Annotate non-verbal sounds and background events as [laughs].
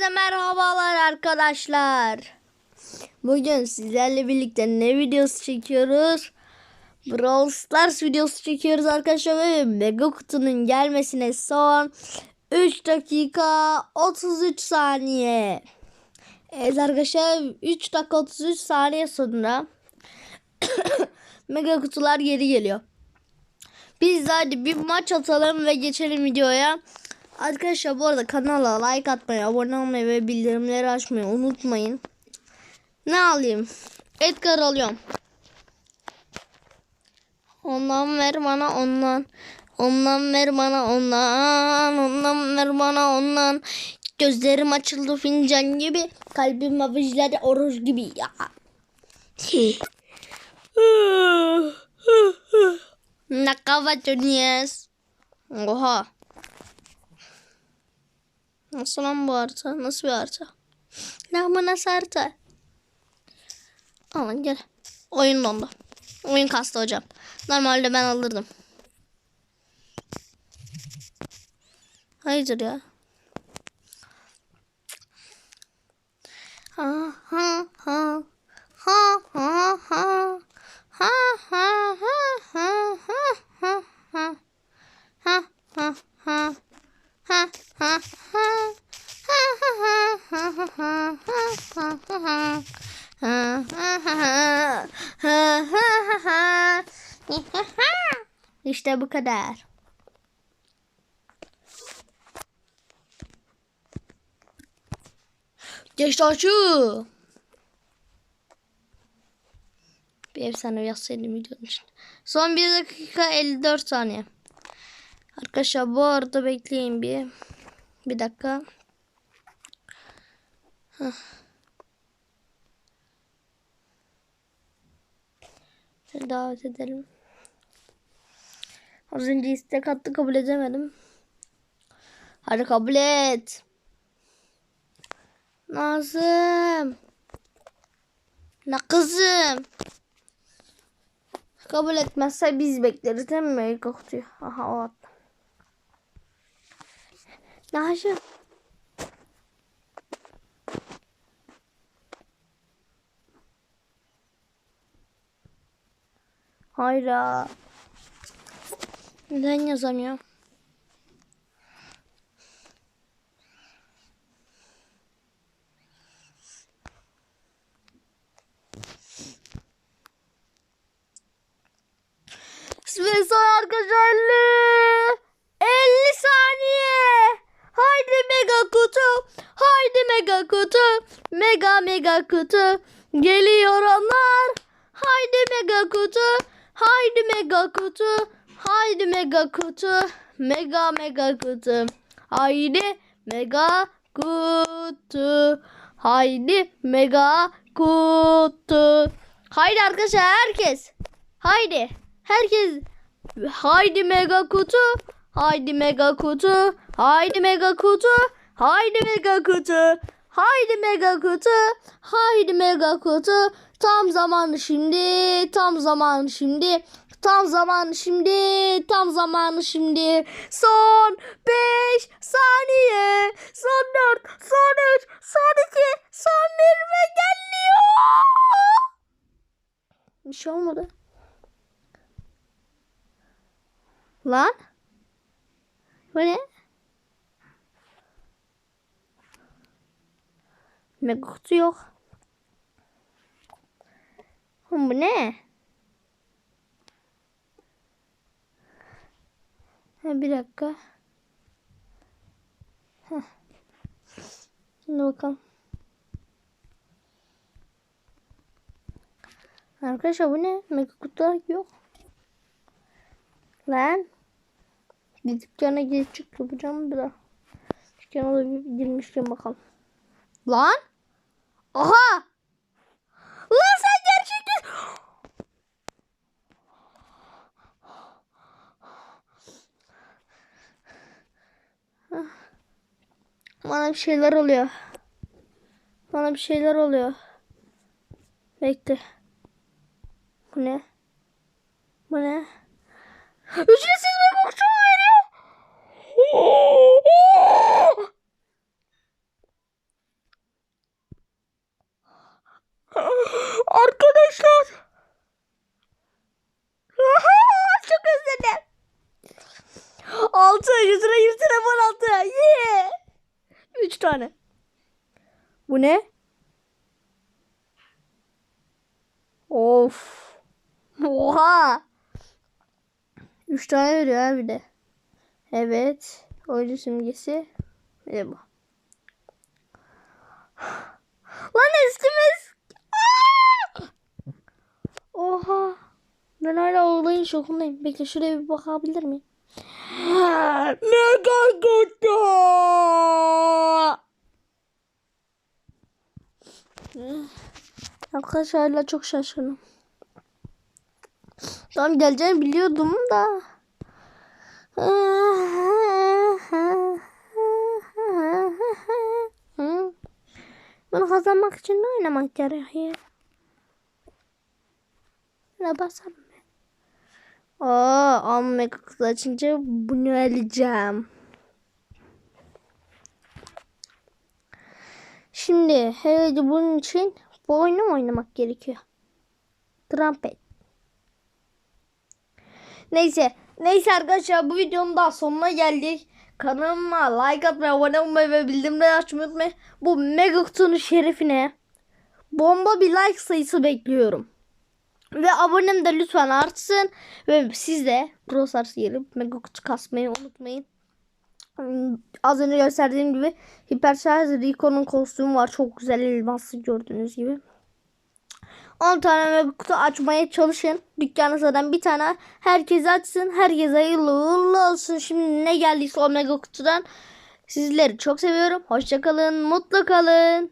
Herkese merhabalar arkadaşlar. Bugün sizlerle birlikte ne videosu çekiyoruz? Brawl Stars videosu çekiyoruz arkadaşlar ve mega kutunun gelmesine son 3 dakika 33 saniye. Evet arkadaşlar 3 dakika 33 saniye sonra [coughs] mega kutular geri geliyor. Biz hadi bir maç atalım ve geçelim videoya. Arkadaşlar bu arada kanala like atmayı, abone olmayı ve bildirimleri açmayı unutmayın. Ne alayım? Edgar alıyorum. Ondan ver bana ondan. Ondan ver bana ondan. Ondan ver bana ondan. Gözlerim açıldı fincan gibi. Kalbim avuçları oruç gibi ya. [laughs] ne kavatonies? Oha. Nasıl lan bu harita? Nasıl bir harita? Ne bu nasıl harita? Alın gel. Oyun dondu. Oyun kastı hocam. Normalde ben alırdım. Hayırdır ya? Ha ha. Ha ha ha. Ha ha ha ha ha ha ha. Ha ha ha. Ha ha ha. İşte bu kadar. Geçtaşı. Bir efsane yazsaydım videonun için. Son 1 dakika 54 saniye. Arkadaşlar bu arada bekleyin bir. Bir dakika. Heh. Şöyle davet edelim. Az önce istek attı kabul edemedim. Hadi kabul et. Nazım. Ne kızım. Kabul etmezse biz bekleriz değil mi? İlk okutuyor. Aha o attı. Nazım. Hayra. Neden yazamıyor? Ve son arkadaşlar 50 saniye. Haydi mega kutu. Haydi mega kutu. Mega mega kutu. Geliyor onlar. Haydi mega kutu. Haydi mega kutu. Haydi mega kutu. Mega mega kutu. Haydi mega kutu. Haydi mega kutu. Haydi arkadaşlar herkes. Haydi. Herkes. Haydi mega kutu. Haydi mega kutu. Haydi mega kutu. Haydi mega kutu. Haydi mega kutu. Haydi mega kutu. Tam zamanı şimdi. Tam zamanı şimdi. Tam zamanı şimdi. Tam zamanı şimdi. Son 5 saniye. Son 4. Son 3. Son 2. Son 1 ve geliyor. Bir şey olmadı. Lan. Bu ne? Mega kutu yok. Oğlum bu ne? Ha, bir dakika. Heh. Şimdi bakalım. Arkadaşlar bu ne? Mega kutu yok. Lan. Bir dükkana girip çık yapacağım bir daha. Dükkana da bir girmişken bakalım. Lan. Aha. Lan sen gerçekten. Bana bir şeyler oluyor. Bana bir şeyler oluyor. Bekle. Bu ne? Bu ne? Ücretsiz bir bokçu mu veriyor? Arkadaşlar. Çok özledim. Altı, yüz lira, yüz telefon altı. Yeah. Üç tane. Bu ne? Of. Oha. Üç tane veriyor ha bir de. Evet. Oyuncu simgesi. Bir bu. Lan. Aa! Oha. Ben hala olayın şokundayım. Bekle şuraya bir bakabilir miyim? [gasps] Mega kutu. Arkadaşlar hala çok şaşırdım. Tamam geleceğini biliyordum da. Bunu kazanmak için ne oynamak gerekiyor? Ne basalım ben. Aa, amma kız açınca bunu alacağım. Şimdi herhalde bunun için bu oyunu mu oynamak gerekiyor? Trumpet. Neyse. Neyse arkadaşlar bu videonun daha sonuna geldik. Kanalıma like atmayı, abone olmayı ve bildirimleri açmayı unutmayın. Bu mega kutunun şerefine bomba bir like sayısı bekliyorum. Ve abonem de lütfen artsın. Ve siz de Pro Stars gelip mega kutu kasmayı unutmayın. Hmm, Az önce gösterdiğim gibi Hypercharge Rico'nun kostümü var. Çok güzel elmaslı gördüğünüz gibi. 10 tane mega kutu açmaya çalışın. Dükkanı zaten bir tane herkes açsın. Herkes hayırlı uğurlu olsun. Şimdi ne geldiyse o mega kutudan. Sizleri çok seviyorum. Hoşçakalın. Mutlu kalın.